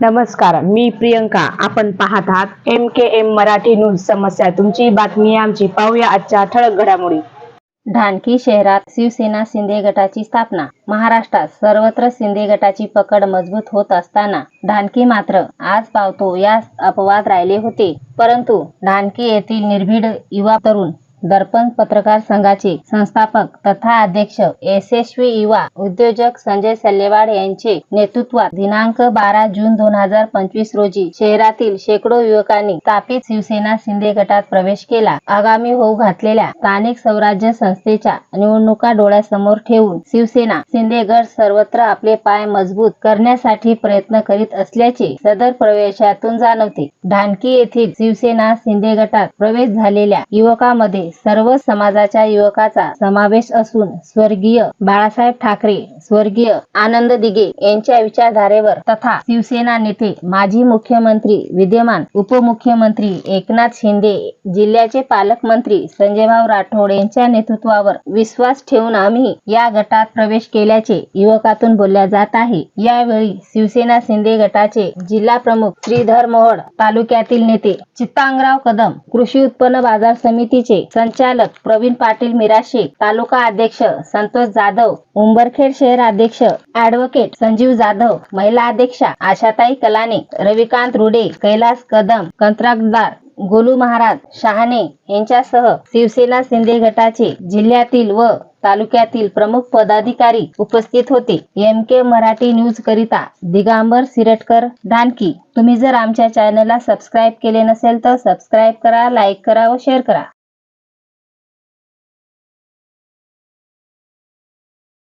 नमस्कार मी प्रियंका. आपण पाहत आहात M K M Marathi news समस्या. तुमची बातमी आमची. पाहूया आजच्या ठळक घडामोडी. ढानकी शहरात शिवसेना शिंदे गटाची स्थापना. महाराष्ट्रात सर्वत्र शिंदे गटाची पकड मजबूत होत असताना ढानकी मात्र आज पावतो यास अपवाद राहिले होते. परंतु ढानकी येथील निर्भीड युवा तरुण दर्पण पत्रकार संघाचे संस्थापक तथा अध्यक्ष यशस्वी युवा उद्योजक संजय सल्लेवाड यांचे नेतृत्वात दिनांक बारा जून दोन हजार पंचवीस रोजी शहरातील शेकडो युवकांनी स्थापित शिवसेना शिंदे गटात प्रवेश केला. आगामी होऊ घातलेल्या स्थानिक स्वराज्य संस्थेच्या निवडणुका डोळ्यासमोर ठेवून शिवसेना शिंदे गट सर्वत्र आपले पाय मजबूत करण्यासाठी प्रयत्न करीत असल्याचे सदर प्रवेशातून जाणवते. ढानकी येथील शिवसेना शिंदे गटात प्रवेश झालेल्या युवकामध्ये सर्व समाजाच्या युवकाचा समावेश असून स्वर्गीय बाळासाहेब ठाकरे स्वर्गीय आनंद दिगे यांच्या विचारधारेवर तथा शिवसेना नेते माजी मुख्यमंत्री विद्यमान उपमुख्यमंत्री एकनाथ शिंदे जिल्ह्याचे पालकमंत्री संजयभाऊ राठोड यांच्या नेतृत्वावर विश्वास ठेवून आम्ही या गटात प्रवेश केल्याचे युवकातून बोलल्या जात आहे. यावेळी शिवसेना शिंदे गटाचे जिल्हा प्रमुख श्रीधर मोहड तालुक्यातील नेते चित्तांगराव कदम कृषी उत्पन्न बाजार समितीचे संचालक प्रवीण पाटील मिराशे तालुका अध्यक्ष संतोष जाधव उंबरखेड शहर अध्यक्ष ऍडव्होकेट संजीव जाधव महिला अध्यक्षा आशाताई कलाने रविकांत रुडे कैलास कदम कंत्राटदार गोलू महाराज शहाणे यांच्यासह शिवसेना शिंदे गटाचे जिल्ह्यातील व तालुक्यातील प्रमुख पदाधिकारी उपस्थित होते. एम के मराठी न्यूज करिता दिगांबर सिरटकर धानकी तुम्ही जर आमच्या चॅनलला सबस्क्राईब केले नसेल तर सबस्क्राईब करा लाईक करा व शेअर करा.